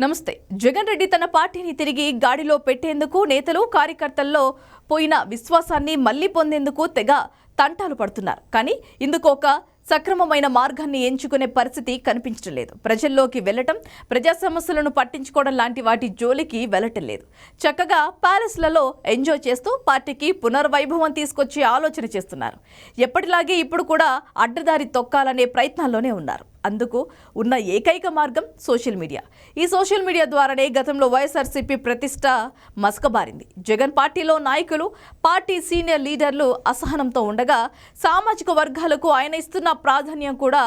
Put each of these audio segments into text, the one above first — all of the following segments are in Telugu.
నమస్తే. జగన్ రెడ్డి తన పార్టీని తిరిగి గాడిలో పెట్టేందుకు నేతలు కార్యకర్తల్లో పోయిన విశ్వాసాన్ని మళ్ళీ పొందేందుకు తెగ తంటాలు పడుతున్నారు. కానీ ఇందుకు ఒక సక్రమమైన మార్గాన్ని ఎంచుకునే పరిస్థితి కనిపించడం లేదు. ప్రజల్లోకి వెళ్ళటం ప్రజా సమస్యలను పట్టించుకోవడం లాంటి వాటి జోలికి వెళ్ళటం లేదు. చక్కగా ప్యాలెస్లలో ఎంజాయ్ చేస్తూ పార్టీకి పునర్వైభవం తీసుకొచ్చే ఆలోచన చేస్తున్నారు. ఎప్పటిలాగే ఇప్పుడు కూడా అడ్డదారి తొక్కాలనే ప్రయత్నాల్లోనే ఉన్నారు. అందుకు ఉన్న ఏకైక మార్గం సోషల్ మీడియా. ఈ సోషల్ మీడియా ద్వారానే గతంలో వైఎస్ఆర్సీపీ ప్రతిష్ట మసకబారింది. జగన్ పార్టీలో నాయకులు పార్టీ సీనియర్ లీడర్లు అసహనంతో ఉండగా సామాజిక వర్గాలకు ఆయన ఇస్తున్న ప్రాధాన్యం కూడా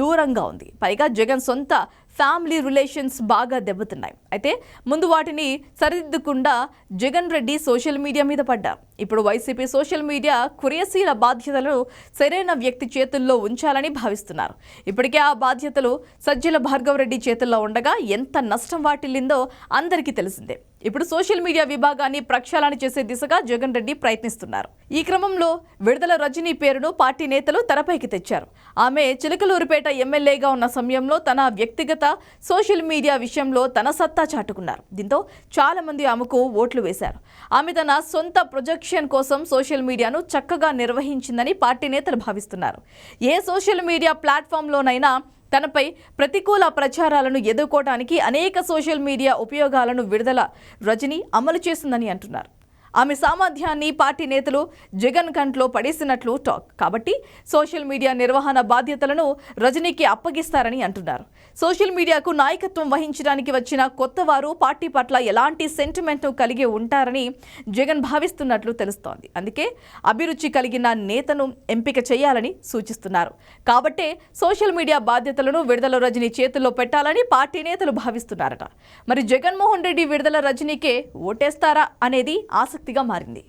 దూరంగా ఉంది. పైగా జగన్ సొంత ఫ్యామిలీ రిలేషన్స్ బాగా దెబ్బతిన్నాయి. అయితే ముందు వాటిని సరిదిద్దకుండా జగన్ రెడ్డి సోషల్ మీడియా మీద పడ్డారు. ఇప్పుడు వైసీపీ సోషల్ మీడియా క్రియాశీల బాధ్యతలను సరైన వ్యక్తి చేతుల్లో ఉంచాలని భావిస్తున్నారు. ఇప్పటికే ఆ బాధ్యతలు సజ్జల భార్గవరెడ్డి చేతుల్లో ఉండగా ఎంత నష్టం వాటిల్లిందో అందరికీ తెలిసిందే. ఇప్పుడు సోషల్ మీడియా విభాగాన్ని ప్రక్షాళన చేసే దిశగా జగన్ రెడ్డి ప్రయత్నిస్తున్నారు. ఈ క్రమంలో విడుదల రజనీ పేరును పార్టీ నేతలు తెరపైకి తెచ్చారు. ఆమె చిలకలూరుపేట ఎమ్మెల్యేగా ఉన్న సమయంలో తన వ్యక్తిగత సోషల్ మీడియా విషయంలో తన సత్తా చాటుకున్నారు. దీంతో చాలా మంది ఆమెకు ఓట్లు వేశారు. ఆమె తన సొంత ప్రొజెక్షన్ కోసం సోషల్ మీడియాను చక్కగా నిర్వహించిందని పార్టీ నేతలు భావిస్తున్నారు. ఏ సోషల్ మీడియా ప్లాట్ఫామ్లోనైనా తనపై ప్రతికూల ప్రచారాలను ఎదుర్కోవడానికి అనేక సోషల్ మీడియా ఉపయోగాలను విడుదల రజని అమలు చేస్తుందని అంటున్నారు. ఆమె సామర్థ్యాన్ని పార్టీ నేతలు జగన్ కంట్లో పడేసినట్లు టాక్. కాబట్టి సోషల్ మీడియా నిర్వహణ బాధ్యతలను రజనీకి అప్పగిస్తారని అంటున్నారు. సోషల్ మీడియాకు నాయకత్వం వహించడానికి వచ్చిన కొత్త వారు పార్టీ పట్ల ఎలాంటి సెంటిమెంట్ కలిగి ఉంటారని జగన్ భావిస్తున్నట్లు తెలుస్తోంది. అందుకే అభిరుచి కలిగిన నేతను ఎంపిక చేయాలని సూచిస్తున్నారు. కాబట్టే సోషల్ మీడియా బాధ్యతలను విడుదల రజనీ చేతుల్లో పెట్టాలని పార్టీ నేతలు భావిస్తున్నారట. మరి జగన్మోహన్ రెడ్డి విడుదల రజనీకే ఓటేస్తారా అనేది ఆసక్తిగా మారింది.